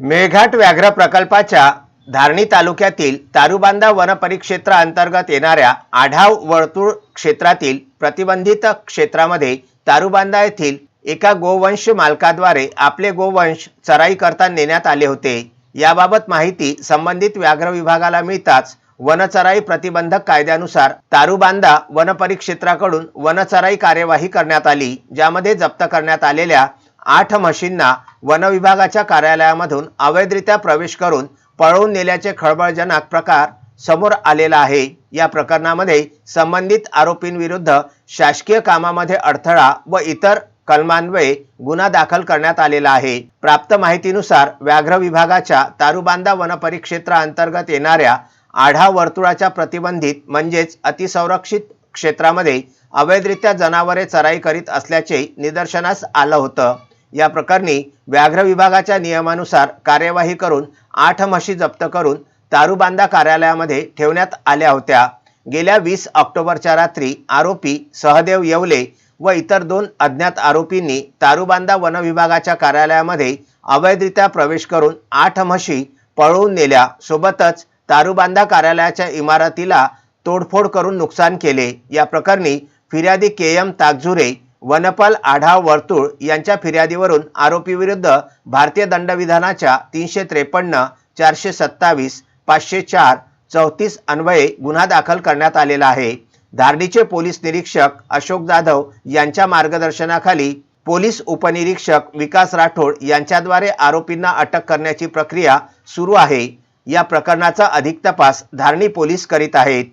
मेळघाट व्याघ्र प्रकल्पाच्या धारणी तालुक्यातील तारुबांधा वनपरिक्षेत्रा अंतर्गत येणाऱ्या आढाव वर्तुळ क्षेत्रातील प्रतिबंधित क्षेत्रामध्ये तारुबांधा येथील एका गोवंश मालकाद्वारे आपले गोवंश चराई करता नेण्यात आले होते. याबाबत माहिती संबंधित व्याघ्र विभागाला मिळताच वनचराई प्रतिबंधक कायद्यानुसार तारुबांदा वनपरिक्षेत्राकडून वनचराई कार्यवाही करण्यात आली ज्यामध्ये जप्त करण्यात आलेल्या आठ म्हशींना वनविभागाच्या कार्यालयामधून अवैधरित्या प्रवेश करून पळवून नेल्याचे खळबळजनक प्रकार समोर आलेला आहे. या प्रकरणामध्ये संबंधित आरोपींविरुद्ध शासकीय कामामध्ये अडथळा व इतर कलमान्वये गुन्हा दाखल करण्यात आलेला आहे. प्राप्त माहितीनुसार व्याघ्र विभागाच्या दारुबांदा वनपरिक्षेत्रा अंतर्गत येणाऱ्या आढा वर्तुळाच्या प्रतिबंधित म्हणजेच अतिसंरक्षित क्षेत्रामध्ये अवैधरित्या जनावरे चराई करीत असल्याचे निदर्शनास आलं होतं. या प्रकरणी व्याघ्र विभागाच्या नियमानुसार कार्यवाही करून आठ म्हशी जप्त करून तारुबांधा कार्यालयामध्ये ठेवण्यात आल्या होत्या. गेल्या वीस ऑक्टोबरच्या रात्री आरोपी सहदेव येवले व इतर दोन अज्ञात आरोपींनी तारुबांधा वनविभागाच्या कार्यालयामध्ये अवैधरित्या प्रवेश करून आठ म्हशी पळवून नेल्या. सोबतच तारुबांधा कार्यालयाच्या इमारतीला तोडफोड करून नुकसान केले. या प्रकरणी फिर्यादी के एम ताकझुरे वनपाल आढाव वर्तुळ यांच्या फिर्यादीवरून आरोपीविरुद्ध भारतीय दंडविधानाच्या तीनशे त्रेपन्न चारशे सत्तावीस पाचशे चार चौतीस अन्वये गुन्हा दाखल करण्यात आलेला आहे. धारणीचे पोलीस निरीक्षक अशोक जाधव यांच्या मार्गदर्शनाखाली पोलीस उपनिरीक्षक विकास राठोड यांच्याद्वारे आरोपींना अटक करण्याची प्रक्रिया सुरू आहे. या प्रकरणाचा अधिक तपास धारणी पोलीस करीत आहेत.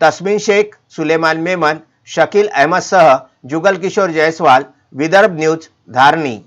तस्मिन शेख सुलेमान मेमन शकील अहमदसह जुगल किशोर जयस्वाल विदर्भ न्यूज धारणी.